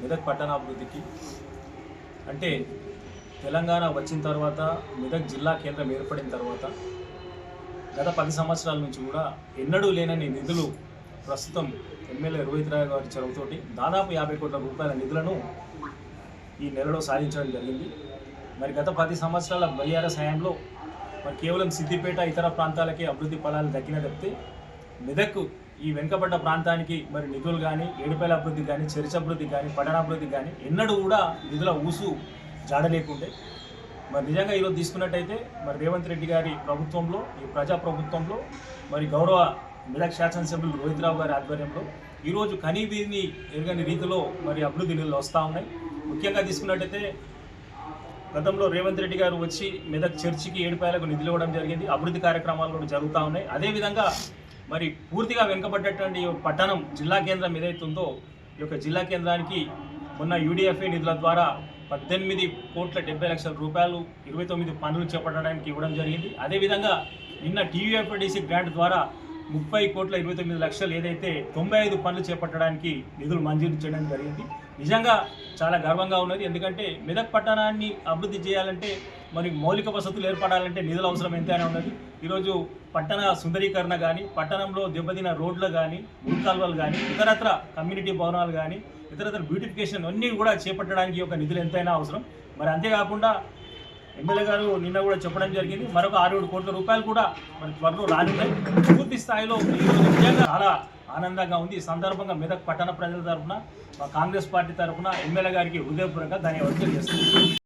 మెదక్ పట్టణాభివృద్ధికి. అంటే తెలంగాణ వచ్చిన తర్వాత మెదక్ జిల్లా కేంద్రం ఏర్పడిన తర్వాత గత పది సంవత్సరాల నుంచి కూడా ఎన్నడూ లేనని నిధులు ప్రస్తుతం ఎమ్మెల్యే రోహిత్ రాయ్ గారి చొరవతోటి దాదాపు యాభై కోట్ల రూపాయల నిధులను ఈ నెలలో సాధించడం జరిగింది. మరి గత పది సంవత్సరాల బయ్యారస్ హయాంలో మరి కేవలం సిద్దిపేట ఇతర ప్రాంతాలకే అభివృద్ధి ఫలాలు దక్కిన తప్పితే మెదక్ ఈ వెనుకబడ్డ ప్రాంతానికి మరి నిధులు కానీ ఏడుపేల అభివృద్ధి కానీ చరిచభివృద్ధి కానీ పట్టణాభివృద్ధి కానీ ఎన్నడూ కూడా నిధుల ఊసు జాడలేకుండే. మరి నిజంగా ఈరోజు తీసుకున్నట్టయితే మరి రేవంత్ రెడ్డి గారి ప్రభుత్వంలో ఈ ప్రజా ప్రభుత్వంలో మరి గౌరవ మెదక్ శాసనసభ్యులు రోహిత్ రావు గారి ఆధ్వర్యంలో ఈరోజు కనీవీని ఎరగని రీతిలో మరి అభివృద్ధి నిధులు వస్తూ ఉన్నాయి. ముఖ్యంగా తీసుకున్నట్టయితే గతంలో రేవంత్ రెడ్డి గారు వచ్చి మెదక్ చర్చికి ఏడుపాయలకు నిధులు ఇవ్వడం జరిగింది. అభివృద్ధి కార్యక్రమాలు కూడా జరుగుతూ ఉన్నాయి. అదేవిధంగా మరి పూర్తిగా వెనుకబడ్డటువంటి పట్టణం జిల్లా కేంద్రం ఏదైతే ఉందో ఈ యొక్క జిల్లా కేంద్రానికి ఉన్న యూడిఎఫ్ఏ నిధుల ద్వారా పద్దెనిమిది కోట్ల డెబ్బై లక్షల రూపాయలు ఇరవై తొమ్మిది పనులు చేపట్టడానికి ఇవ్వడం జరిగింది. అదేవిధంగా నిన్న టీయూఎఫ్డిసి గ్రాంట్ ద్వారా ముప్పై కోట్ల ఇరవై తొమ్మిది లక్షలు ఏదైతే తొంభై ఐదు పనులు చేపట్టడానికి నిధులు మంజూరు చేయడం జరిగింది. నిజంగా చాలా గర్వంగా ఉన్నది. ఎందుకంటే మెదక్ పట్టణాన్ని అభివృద్ధి చేయాలంటే మరి మౌలిక వసతులు ఏర్పడాలంటే నిధుల అవసరం ఎంతైనా ఉన్నది. ఈరోజు పట్టణ సుందరీకరణ కానీ పట్టణంలో దెబ్బతిన రోడ్లు కానీ మురికాల్వలు కానీ ఇతరత్ర కమ్యూనిటీ భవనాలు కానీ ఇతరత్ర బ్యూటిఫికేషన్ అన్నీ కూడా చేపట్టడానికి ఒక నిధులు ఎంతైనా అవసరం. మరి అంతేకాకుండా ఎమ్మెల్యే గారు నిన్న కూడా చెప్పడం జరిగింది. మరొక ఆరు ఏడు కోట్ల రూపాయలు కూడా మరి త్వరలో రానున్నాయి. పూర్తి స్థాయిలో నిజంగా చాలా ఆనందంగా ఉంది. ఈ సందర్భంగా మెదక్ పట్టణ ప్రజల తరఫున మా కాంగ్రెస్ పార్టీ తరఫున ఎమ్మెల్యే గారికి హృదయపూర్వక ధన్యవాదాలు తెలియజేస్తున్నాను.